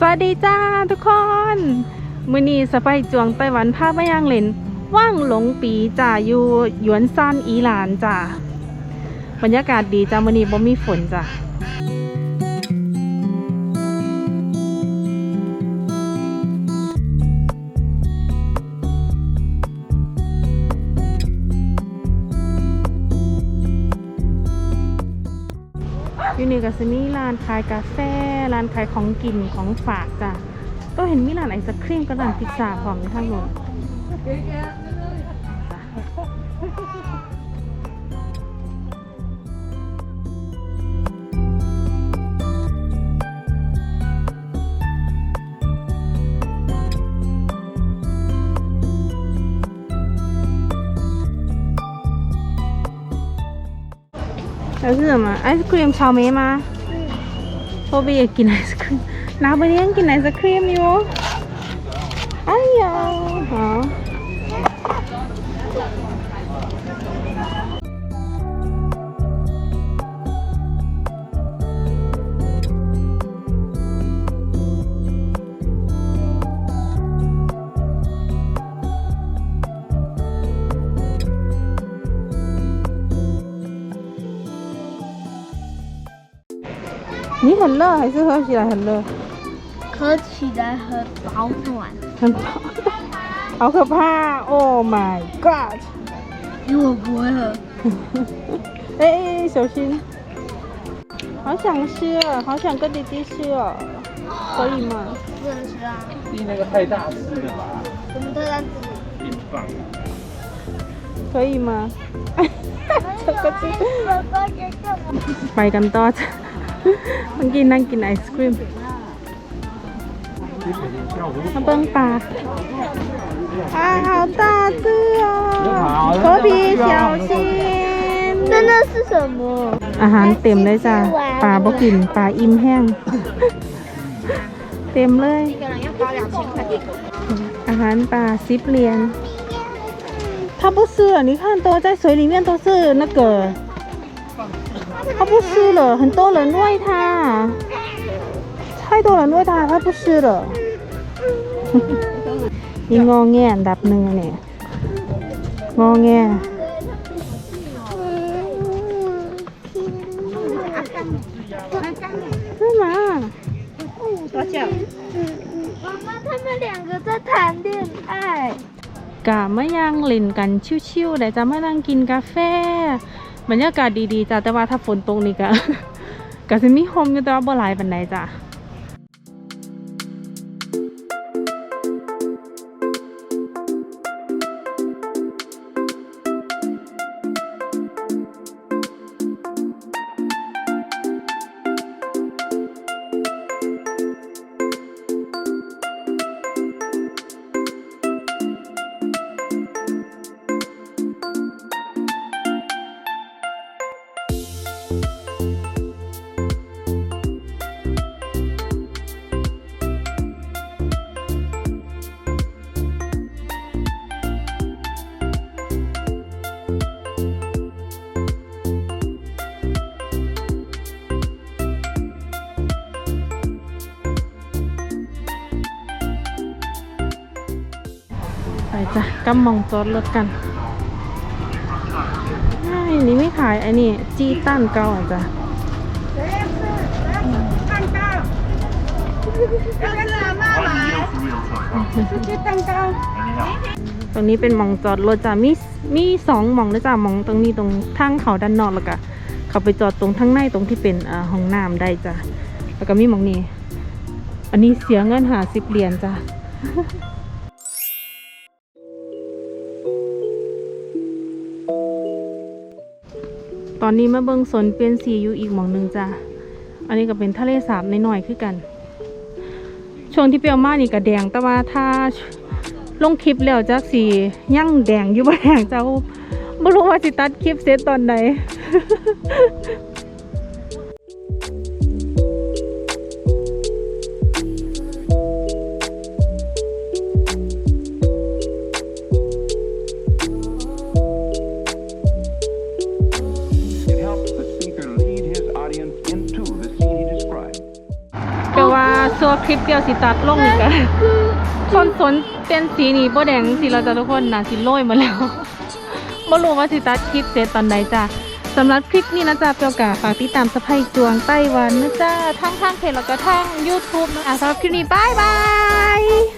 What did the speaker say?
สวัสดีจ้าทุกคน มือนี้สไปจวงไต้หวันภาพย่างเล่นว่างหลงปีจ่าอยู่หยวนซานอีหลานจ้าบรรยากาศดีจ้ามือนี้บ่มีฝนจ้า ก็จะมีร้านขายกาแฟร้านขายของกินของฝากจ้ะก็เห็นมีร้านไอศครีมกับร้านพิซซ่าพร้อมอยู่ข้างโน้น แล้วคือมาไอศครีมชาวเมมาโซบีอยากกินไอศครีมน้าไปเลี้ยงกินไอศครีมอยู่อ้ยยาฮะ 你很热还是喝起来很热？喝起来很保暖，很好可怕！Oh my god！因为我不会喝。哎、小心！好想吃啊，好想跟弟弟吃哦，可以吗？不能吃啊，你那个太大只了吧？我们特单子。冰棒。可以吗？这个是爸爸在干嘛？ ไปกันต่อจ้ะ เมื่อกี้นั่งกินไอศครีมมาเบิ้งปลาอ่า好大只哦河皮小心那那是什么？ อาหารเต็มเลยจ้ะปลาบ่กินปลาอิ่มแห้ง เต็มเลย 一个人要包两千块给我。 อาหารปลาซิปเหรียญ他不吃了，你看都在水里面都是那个， 他不吃了，很多人喂他，太多人喂他，他不吃了。นี่งอแงอันดับหนึ่งเนี่ยงอแง干嘛？多久？妈妈，他们两个在谈恋爱。 กะมายังเล่นกันชิวๆแต่จะมานั่งกินกาแฟ บรรยากาศดีๆจ้ะแต่ว่าถ้าฝนตกนี่ก็ ก็จะมีโฮมอยู่แต่ว่าบ่หลายปานใดจ้ะ จ้ะกำมองจอดรถกันไอ้นี่ไม่ขายไอ้นี่จีตันเก่าอะจ้ะตรงนี้เป็นหมองจอดรถจ้ะมีมีสองหมองนะจ้ะหมองตรงนี้ตรงทางเขาด้านนอกแล้วก็เขาไปจอดตรงทางในตรงที่เป็นอ่าห้องน้ำได้จ้ะแล้วก็มีหมองนี้ อันนี้เสียเงินหาสิบเหรียญจ้ะ ตอนนี้มาเบิงสนเปลี่ยนสีอยู่อีกหมองหนึ่งจ้ะ อันนี้ก็เป็นทะเลสาบน้อยๆคือกัน ช่วงที่เปรียวมานี่ก็แดง แต่ว่าถ้าลงคลิปแล้วจักสียั่งแดงอยู่บ่แดงเจ้าไม่รู้ว่าสิตัดคลิปเซตตอนไหน ลว่าโซว่าคลิปเดียวสิตัดลงนี่กันคนสนเป็นสีนี่บ่แดงสิเราจะทุกคนนะสิโรยมาแล้วบ่รู้ว่าสิตัดคลิปเสร็จตอนไหนจ้ะสำหรับคลิปนี้นะจ๊ะเปียวกาฝากติดตามสะพายจวงไต้หวันนะจ๊ะทั้งทางเพจแล้วก็ทาง YouTube นะอะสำหรับคลิปนี้บายบาย